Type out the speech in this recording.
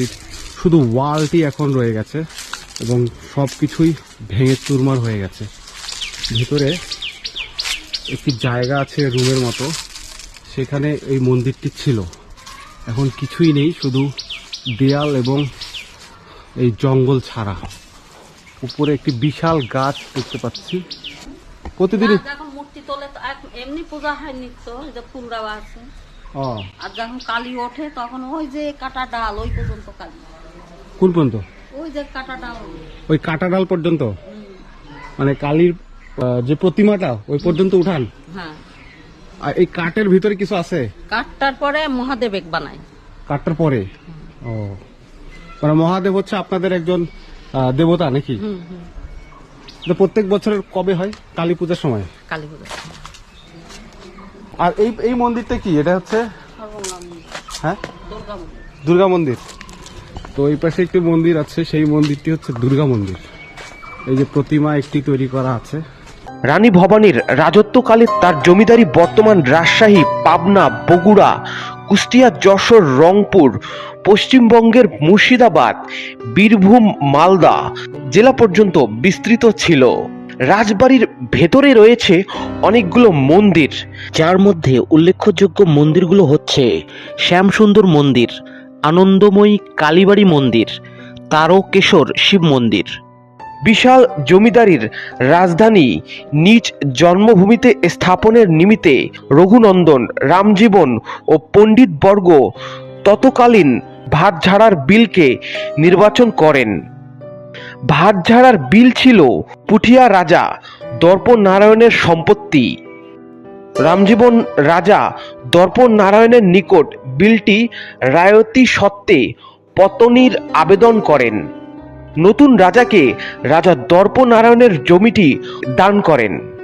মন্দিরটির শুধু ওয়ালটি এখন রয়ে গেছে এবং সব কিছুই ভেঙে চুরমার হয়ে গেছে। ভিতরে একটি জায়গা আছে রুমের মতো সেখানে এই মন্দিরটি ছিল। এখন কিছুই নেই শুধু দেয়াল এবং এই জঙ্গল ছাড়া। উপরে একটি বিশাল গাছ দেখতে পাচ্ছি। প্রতিদিনই না, যখন মূর্তি তোলে এমনি পূজা হয় যে ফুল আছে। আর যখন কালী ওঠে তখন ওই যে কাটা ডাল ওই পর্যন্ত কালী। কোন পর্যন্ত? ওই যে কাটা ডাল। ওই কাটা ডাল পর্যন্ত? মানে কালীর যে প্রতিমাটা ওই পর্যন্ত উঠান? হ্যাঁ। আর এই কাঠের ভিতরে কিছু আছে? কাঠটার পরে মহাদেব এক বানায়। কাঠটার পরে? ও। মানে মহাদেব হচ্ছে আপনাদের একজন দেবতা নাকি? প্রত্যেক বছরের কবে হয়? কালী পূজার সময়? কালী পূজা আর এই এই মন্দিরটা কি? এটা হচ্ছে? হ্যাঁ? দুর্গা মন্দির। তো এই পাশে একটি মন্দির আছে সেই মন্দিরটি হচ্ছে দুর্গা মন্দির। এই যে প্রতিমা একটি তৈরি করা আছে। রানী ভবানীর রাজত্বকালে তার জমিদারি বর্তমান রাজশাহী পাবনা বগুড়া কুষ্টিয়া যশোর রংপুর পশ্চিমবঙ্গের মুর্শিদাবাদ বীরভূম মালদা জেলা পর্যন্ত বিস্তৃত ছিল। রাজবাড়ির ভেতরে রয়েছে অনেকগুলো মন্দির, যার মধ্যে উল্লেখযোগ্য মন্দিরগুলো হচ্ছে শ্যামসুন্দর মন্দির, আনন্দময়ী কালীবাড়ি মন্দির, তারকেশ্বর শিব মন্দির। বিশাল জমিদারির রাজধানী নিজ জন্মভূমিতে স্থাপনের নিমিত্তে রঘুনন্দন, রামজীবন ও পণ্ডিত বর্গ ততকালীন ভাতঝাড়ার বিলকে নির্বাচন করেন। ভাতঝাড়ার বিল ছিল পুঠিয়া রাজা দর্প নারায়ণের সম্পত্তি। রামজীবন রাজা দর্প নারায়ণের নিকট বিলটি রায়তি সত্ত্বে পতনির আবেদন করেন। নতুন রাজাকে রাজা দর্পনারায়ণের জমিটি দান করেন।